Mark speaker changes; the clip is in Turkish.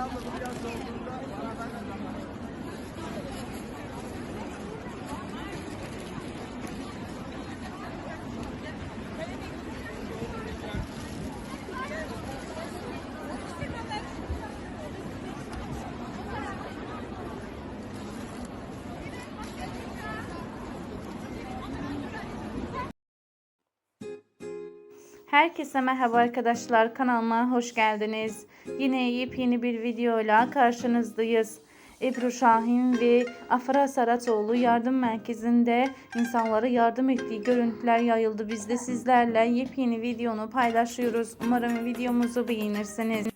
Speaker 1: Yalnız biraz olduğunda Herkese merhaba arkadaşlar kanalıma hoş geldiniz. Yine yepyeni bir videoyla karşınızdayız. Ebru Şahin ve Afra Saratoğlu yardım merkezinde insanlara yardım ettiği görüntüler yayıldı. Biz de sizlerle yepyeni videonu paylaşıyoruz. Umarım videomuzu beğenirsiniz.